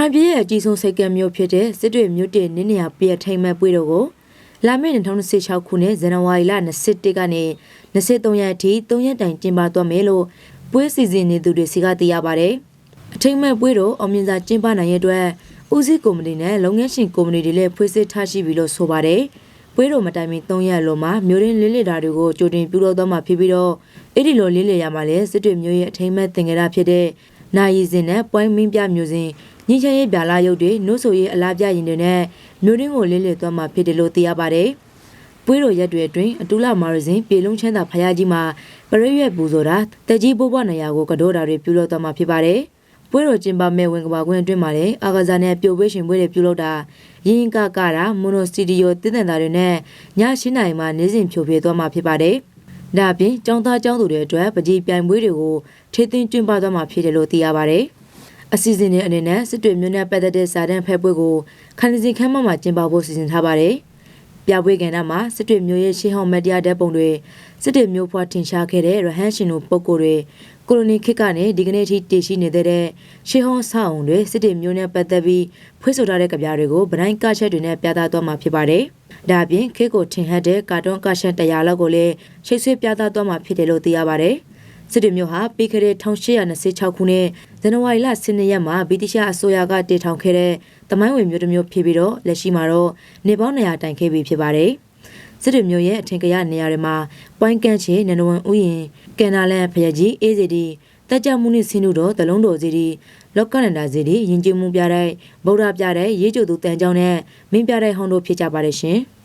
ခိုင်ပြည်ရဲ့အကြီးဆုံးစိတ်ကံမျိုးဖြစ်တဲ့စစ်တွေမြို့တင်နင်းနေရပြည့်ထိမ်မဲ့ပွဲတော်ကိုလာမယ့်2026ခုနှစ်ဇန်နဝါရီလ21ကနေ23ရက်အထိ3ရက်တိုင်ကျင်းပသွားမယ်လို့ပွဲစီစဉ်နေသူတွေစီကသိရပါတယ်။အထိမ်မဲ့ပွဲတော်အောင်မြင်စွာကျင်းပနိုင်ရတဲ့အတွက်ဦးစီးကုမ္ပဏီနဲ့လုပ်ငန်းရှင်ကုမ္ပဏီတွေလည်းဖွဲ့စည်းထားရှိပြီလို့ဆိုပါတယ်။ပွဲတော်မတိုင်မီ3ရက်လုံးမှာမြို့ရင်းလင်းလည်တာတွေကိုကြိုတင်ပြုလုပ်သွားမှာဖြစ်ပြီးတော့အဲ့ဒီလိုလင်းလည်ရမှာလဲစစ်တွေမြို့ရဲ့အထိမ်မဲ့သင်္ကေတဖြစ်တဲ့ နာယီစင်နဲ့ပွိုင်းမင်းပြမျိုးစင်ညချမ်းရေးပြလာရုပ်တွေနှုတ်ဆိုရေးအလားပြရင်တွေနဲ့မြို့ရင်းကိုလင်းလည်သွားမှာဖြစ်တယ်လို့သိရပါတယ်။ပွဲတော်ရက်တွေအတွင်းအတူလာမာရဇင်ပြေလုံးချမ်းသာဖယားကြီးမှာပရိရွက်ပူဇော်တာတက်ကြီးဘိုးဘွားနေရာကိုကတော်တာတွေပြုလုပ်သွားမှာဖြစ်ပါတယ်။ပွဲတော်ကျင်းပမဲ့ဝင်ကဘာကွင်းအတွင်းမှာလည်းအာဂဇာနဲ့ပျို့ဝဲရှင်ပွဲတွေပြုလုပ်တာရင်ကကတာမိုနိုစတူဒီယိုတည်တံတာတွေနဲ့ည၈နာရီမှာနေ့စဉ်ဖြိုဖျက်သွားမှာဖြစ်ပါတယ်။ ဒါအပြင်ចောင်းသားចောင်းသူတွေအတွက်ပကြီးပြိုင်ပွဲတွေကိုထေးသွင်းကျင်းပသွားမှာဖြစ်တယ်လို့သိရပါတယ်။အစီအစဉ်တွေအနေနဲ့စစ်တွေမြို့နယ်ပတ်သက်တဲ့စာတမ်းဖက်ပွဲကိုခန္ဒီစီခမ်းမမှာကျင်းပဖို့စီစဉ်ထားပါတယ်။ပြပွဲကဏ္ဍမှာစစ်တွေမျိုးရဲ့ရှေးဟောင်းမက်ဒီယာဓာတ်ပုံတွေစစ်တွေမျိုးဖွားထင်ရှားခဲ့တဲ့ရဟန်းရှင်တို့ပုံကိုယ်တွေကိုလိုနီခေတ်ကနေဒီကနေ့ထိတည်ရှိနေတဲ့ရှေးဟောင်းဆောက်အုံတွေစစ်တွေမျိုးနဲ့ပတ်သက်ပြီးဖွင့်ဆိုထားတဲ့ကြပြတွေကိုဗတိုင်းကချက်တွေနဲ့ပြသသွားမှာဖြစ်ပါတယ်။ ဒါအပြင်ခေတ်ကိုထင်ဟပ်တဲ့ကာတွန်းကချက်100လောက်ကိုလည်းချိတ်ဆွဲပြသသွားမှာဖြစ်တယ်လို့သိရပါတယ်။စစ်တွေမျိုးဟာပြီးခဲ့တဲ့1826ခုနှစ်ဇန်နဝါရီလ12ရက်မှာဗြိတိရှအစိုးရကတည်ထောင်ခဲ့တဲ့တမိုင်းဝင်မျိုးတစ်မျိုးဖြစ်ပြီးတော့လက်ရှိမှာတော့နေပေါင်း100တိုင်ခဲ့ပြီဖြစ်ပါတယ်။စစ်တွေမျိုးရဲ့အထင်ကရနေရာတွေမှာပွိုင်းကန်ချေနနဝန်ဥယင်ကန်နာလန်ဖရကြီးအေးစီဒီတက်ကြမှုနှင့်ဆင်းတို့တော့တလုံးတော်စီဒီလော့ကနန္ဒာစီဒီယဉ်ကျေးမှုပြတဲ့ဗုဒ္ဓပြတဲ့ရေးကြိုသူတန်ကြောင်းနဲ့မင်းပြတဲ့ဟောင်းတို့ဖြစ်ကြပါတယ်ရှင်။